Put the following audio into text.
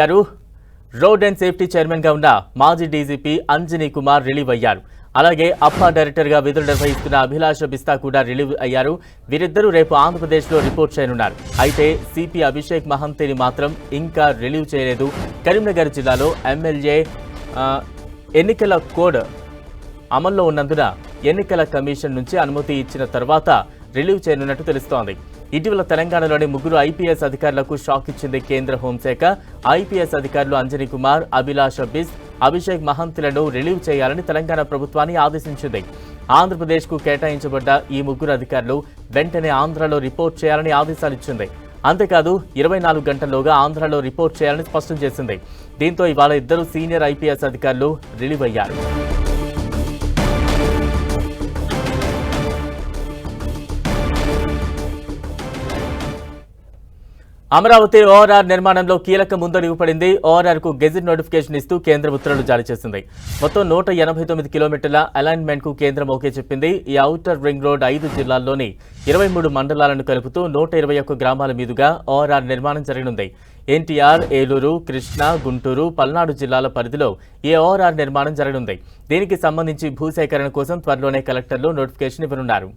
గారు. Road and safety చైర్మన్గా ఉన్న మాజీ డీజీపీ అంజనీ కుమార్ రిలీవ్ అయ్యారు. అలాగే అప్పా డైరెక్టర్గా విధులు నిర్వహిస్తున్న అభిలాష బిస్తా కూడా రిలీవ్ అయ్యారు. వీరిద్దరూ రేపు ఆంధ్రప్రదేశ్లో రిపోర్ట్ చేయనున్నారు. అయితే సిపి అభిషేక్ మహంతిని మాత్రం ఇంకా రిలీవ్ చేయలేదు. కరీంనగర్ జిల్లాలో ఎమ్మెల్యే ఎన్నికల కోడ్ అమల్లో ఉన్నందున ఎన్నికల కమిషన్ నుంచి అనుమతి ఇచ్చిన తర్వాత రిలీవ్ చేయనున్నట్టు తెలుస్తోంది. ఇటీవల తెలంగాణలోని ముగ్గురు ఐపీఎస్ అధికారులకు షాక్ ఇచ్చింది కేంద్ర హోంశాఖ. ఐపీఎస్ అధికారులు అంజనీ కుమార్ అభిలాష బిస్ అభిషేక్ మహంతులను రిలీవ్ చేయాలని తెలంగాణ ప్రభుత్వాన్ని ఆదేశించింది. ఆంధ్రప్రదేశ్కు కేటాయించబడ్డ ఈ ముగ్గురు అధికారులు వెంటనే ఆంధ్రలో రిపోర్ట్ చేయాలని ఆదేశాలిచ్చింది అంతేకాదు ఇరవై నాలుగు గంటల్లోగా ఆంధ్రలో రిపోర్ట్ చేయాలని స్పష్టం చేసింది. దీంతో ఇవాళ ఇద్దరు సీనియర్ ఐపీఎస్ అధికారులు రిలీవ్ అయ్యారు. అమరావతి ఓఆర్ఆర్ నిర్మాణంలో కీలక ముందడుగు పడింది. ఓఆర్ఆర్కు గెజిట్ నోటిఫికేషన్ ఇస్తూ కేంద్రం ఉత్తర్వులు జారీ చేసింది. మొత్తం నూట ఎనభై తొమ్మిది కిలోమీటర్ల అలైన్మెంట్కు కేంద్రం ఓకే చెప్పింది. ఈ ఔటర్ రింగ్ రోడ్ ఐదు జిల్లాల్లోని ఇరవై మూడు మండలాలను కలుపుతూ నూట ఇరవై ఒక్క గ్రామాల మీదుగా ఓఆర్ఆర్ నిర్మాణం జరగనుంది. ఎన్టీఆర్ ఏలూరు కృష్ణా గుంటూరు పల్నాడు జిల్లాల పరిధిలో ఈ ఓఆర్ఆర్ నిర్మాణం జరగనుంది. దీనికి సంబంధించి భూసేకరణ కోసం త్వరలోనే కలెక్టర్లు నోటిఫికేషన్ ఇవ్వనున్నారు.